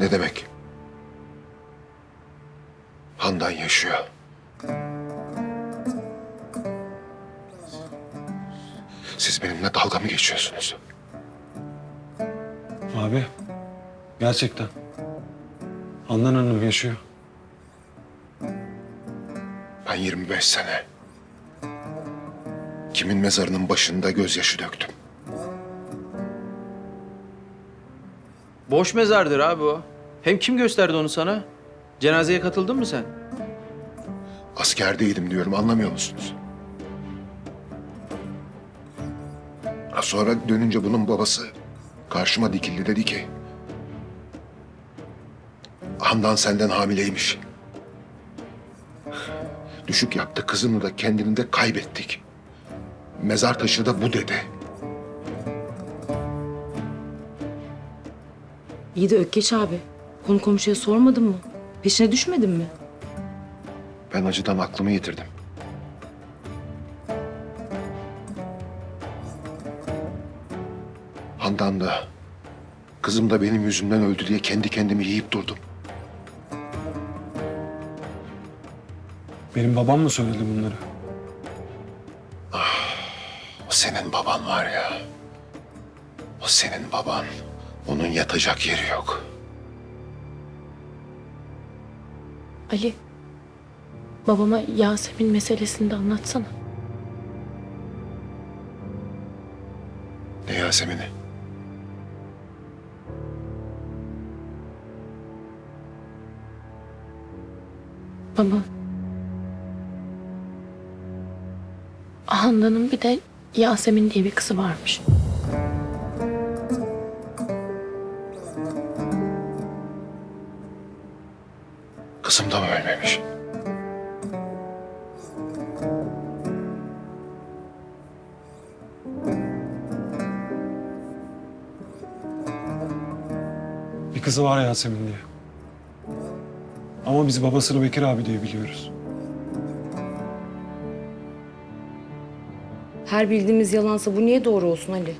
Ne demek? Handan yaşıyor. Siz benimle dalga mı geçiyorsunuz? Abi gerçekten. Handan Hanım yaşıyor. Ben 25 sene kimin mezarının başında gözyaşı döktüm. Boş mezardır abi o. Hem kim gösterdi onu sana? Cenazeye katıldın mı sen? Askerdeydim diyorum anlamıyor musunuz? Sonra dönünce bunun babası karşıma dikildi dedi ki... Handan senden hamileymiş. Düşük yaptı kızını da kendini de kaybettik. Mezar taşı da bu dedi. İyi de Ökkeş abi. Konu komşuya sormadın mı? Peşine düşmedin mi? Ben acıdan aklımı yitirdim. Handan da kızım da benim yüzümden öldü diye kendi kendimi yiyip durdum. Benim babam mı söyledi bunları? O senin baban var ya. O senin baban. Onun yatacak yeri yok. Ali, babama Yasemin meselesini de anlatsana. Ne Yasemin'i? Baba. Handan'ın bir de Yasemin diye bir kızı varmış. Kızım da mı ölmemiş? Bir kızı var Yasemin diye. Ama biz babasını Bekir abi diye biliyoruz. Her bildiğimiz yalansa bu niye doğru olsun Ali?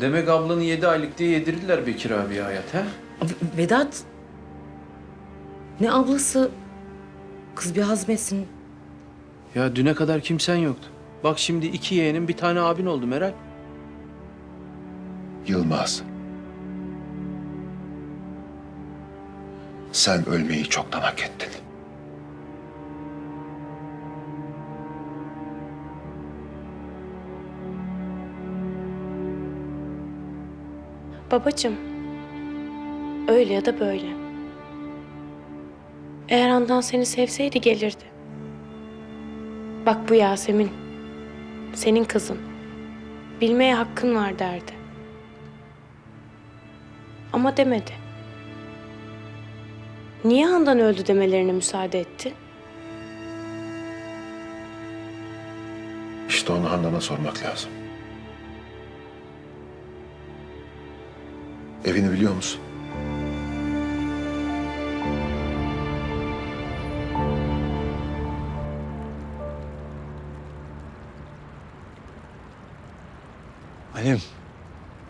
Demek ablanı yedi aylık diye yedirdiler Bekir abiye hayat ha? Vedat. Ne ablası? Kız bir hazmetsin. Ya düne kadar kimsen yoktu. Bak şimdi iki yeğenin bir tane abin oldu Meral. Yılmaz. Sen ölmeyi çoktan hak ettin. Babacığım, öyle ya da böyle. Eğer Handan seni sevseydi gelirdi. Bak bu Yasemin, senin kızın. Bilmeye hakkın var derdi. Ama demedi. Niye Handan öldü demelerine müsaade etti? İşte onu Handan'a sormak lazım. Evini biliyor musun? Halim,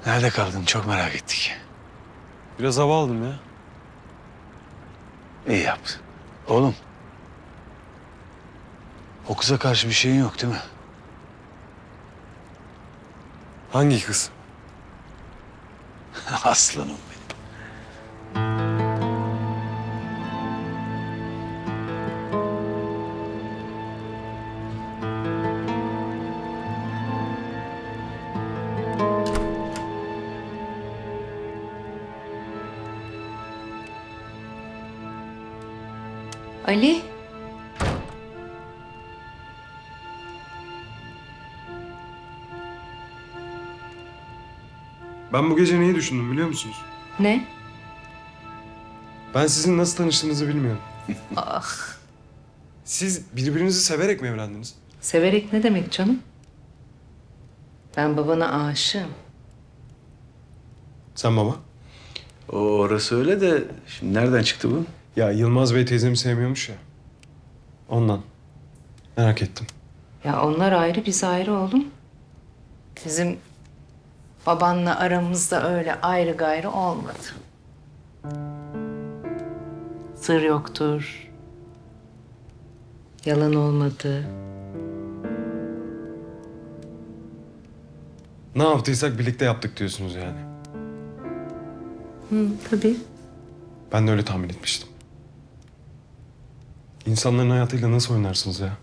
nerede kaldın? Çok merak ettik. Biraz hava aldım ya. İyi yaptın. Oğlum, o kıza karşı bir şeyin yok değil mi? Hangi kız? Aslanım benim. Ali. Ben bu gece neyi düşündüm biliyor musunuz? Ne? Ben sizin nasıl tanıştığınızı bilmiyorum. Ah. Siz birbirinizi severek mi evlendiniz? Severek ne demek canım? Ben babana aşığım. Sen baba. O orası öyle de şimdi nereden çıktı bu? Ya Yılmaz Bey teyzemi sevmiyormuş ya. Ondan. Merak ettim. Ya onlar ayrı biz ayrı oğlum. Bizim babanla aramızda öyle ayrı gayrı olmadı. Sır yoktur. Yalan olmadı. Ne yaptıysak birlikte yaptık diyorsunuz yani. Hı, tabii. Ben de öyle tahmin etmiştim. İnsanların hayatıyla nasıl oynarsınız ya?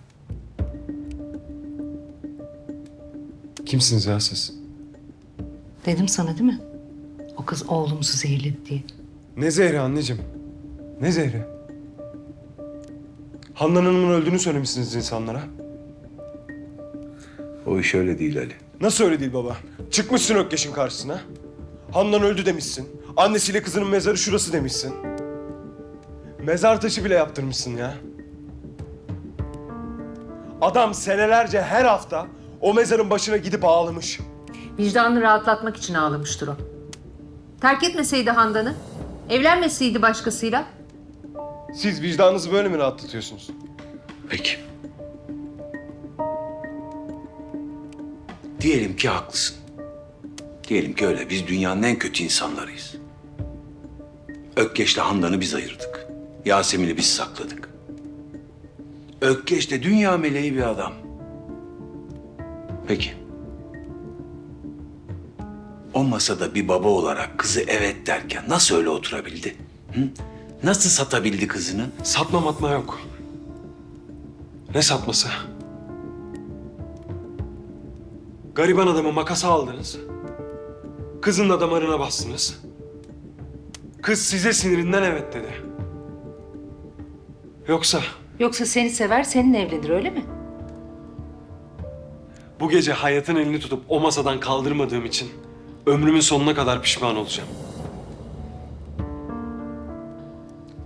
Kimsiniz ya siz? Dedim sana değil mi? O kız oğlumuzu zehirledi diye. Ne zehri anneciğim? Ne zehri? Handan Hanım'ın öldüğünü söylemişsiniz insanlara. O iş öyle değil Ali. Nasıl öyle değil baba? Çıkmışsın Ökkeş'in karşısına. Handan öldü demişsin. Annesiyle kızının mezarı şurası demişsin. Mezar taşı bile yaptırmışsın ya. Adam senelerce her hafta o mezarın başına gidip ağlamış. Vicdanını rahatlatmak için ağlamıştır o. Terk etmeseydi Handan'ı, evlenmeseydi başkasıyla, Siz vicdanınızı böyle mi rahatlatıyorsunuz? Peki. Diyelim ki haklısın. Diyelim ki öyle. Biz dünyanın en kötü insanlarıyız. Ökkeş'le Handan'ı biz ayırdık. Yasemin'i biz sakladık. Ökkeş de dünya meleği bir adam. Peki. O masada bir baba olarak kızı evet derken nasıl öyle oturabildi? Hı? Nasıl satabildi kızını? Satma matma yok. Ne satması? Gariban adamı makasa aldınız. Kızın da damarına bastınız. Kız size sinirinden evet dedi. Yoksa yoksa seni sever, seninle evlenir öyle mi? bu gece hayatın elini tutup o masadan kaldırmadığım için ömrümün sonuna kadar pişman olacağım.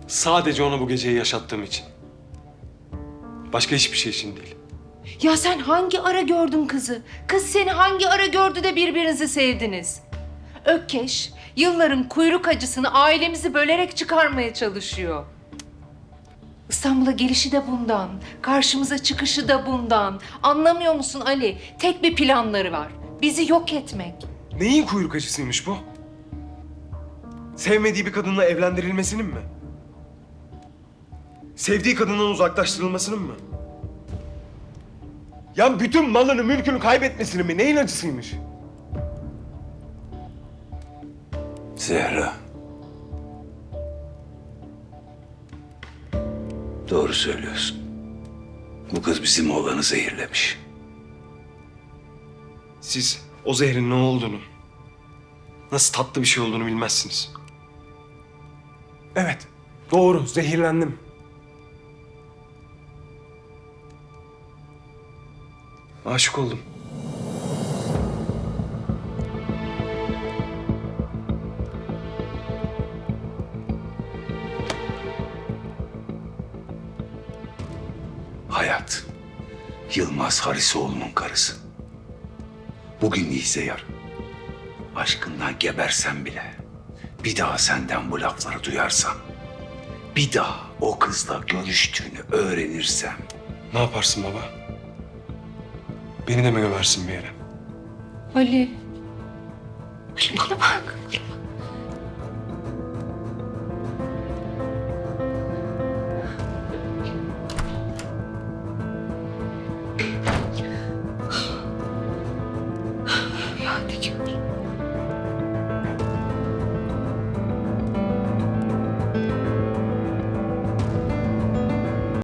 Sadece ona bu geceyi yaşattığım için. Başka hiçbir şey için değil. Ya sen hangi ara gördün kızı? Kız seni hangi ara gördü de birbirinizi sevdiniz? Ökkeş, yılların kuyruk acısını ailemizi bölerek çıkarmaya çalışıyor. İstanbul'a gelişi de bundan, karşımıza çıkışı da bundan. Anlamıyor musun Ali? Tek bir planları var. Bizi yok etmek. Neyin kuyruk acısıymış bu? Sevmediği bir kadınla evlendirilmesinin mi? Sevdiği kadından uzaklaştırılmasının mı? Ya bütün malını, mülkünü kaybetmesinin mi? Neyin acısıymış? Zehra. Doğru söylüyorsun. Bu kız bizim oğlanı zehirlemiş. Siz o zehrin ne olduğunu, nasıl tatlı bir şey olduğunu bilmezsiniz. Evet, doğru. Zehirlendim. Aşık oldum. Hayat. Yılmaz Harisoğlu'nun karısı. Bugün iyiyse yarın. Aşkından gebersem bile bir daha senden bu lafları duyarsam, bir daha o kızla görüştüğünü öğrenirsem Ne yaparsın baba? Beni de mi gömersin bir yere? Ali. Ali bana bak.